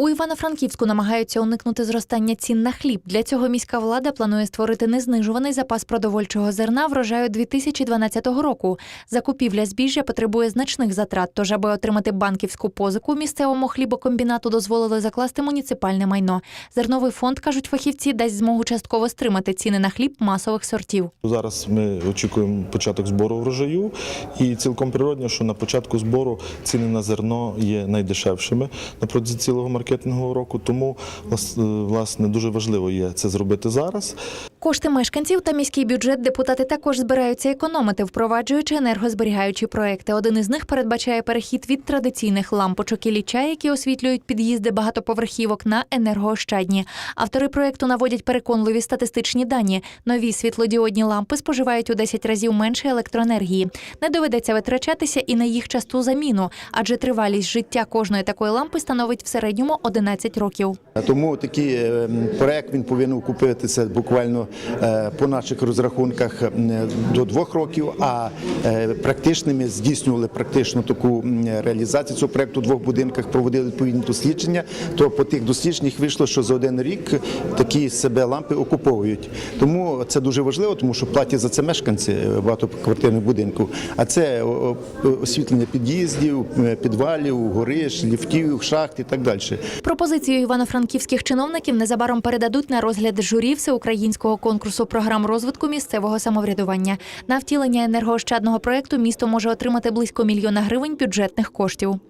У Івано-Франківську намагаються уникнути зростання цін на хліб. Для цього міська влада планує створити незнижуваний запас продовольчого зерна врожаю 2012 року. Закупівля збіжжя потребує значних затрат. Тож, аби отримати банківську позику, місцевому хлібокомбінату дозволили закласти муніципальне майно. Зерновий фонд кажуть фахівці, дасть змогу частково стримати ціни на хліб масових сортів. Зараз ми очікуємо початок збору врожаю, і цілком природно, що на початку збору ціни на зерно є найдешевшими на цілого маркетингового року. Тому е, власне дуже важливо є це зробити зараз. Кошти мешканців та міський бюджет депутати також збираються економити, впроваджуючи енергозберігаючі проекти. Один із них передбачає перехід від традиційних лампочок і ліча, які освітлюють під'їзди багатоповерхівок, на енергоощадні. Автори проекту наводять переконливі статистичні дані. Нові світлодіодні лампи споживають у 10 разів менше електроенергії. Не доведеться витрачатися і на їх часту заміну, адже тривалість життя кожної такої лампи становить в середньому 11 років. Тому такий е, проект він повинен окупитися буквально е, по наших розрахунках е, до двох років. А е, практичними здійснювали практично таку реалізацію цього проекту у двох будинках, проводили відповідні дослідження. То по тих дослідженнях вийшло, що за один рік такі себе лампи окуповують. Тому це дуже важливо, тому що платять за це мешканці багатоквартирних будинків. А це освітлення під'їздів, підвалів, гориш, ліфтів, шахт і так далі. Пропозицію івано-франківських чиновників незабаром передадуть на розгляд журі всеукраїнського конкурсу програм розвитку місцевого самоврядування. На втілення енергоощадного проекту місто може отримати близько мільйона гривень бюджетних коштів.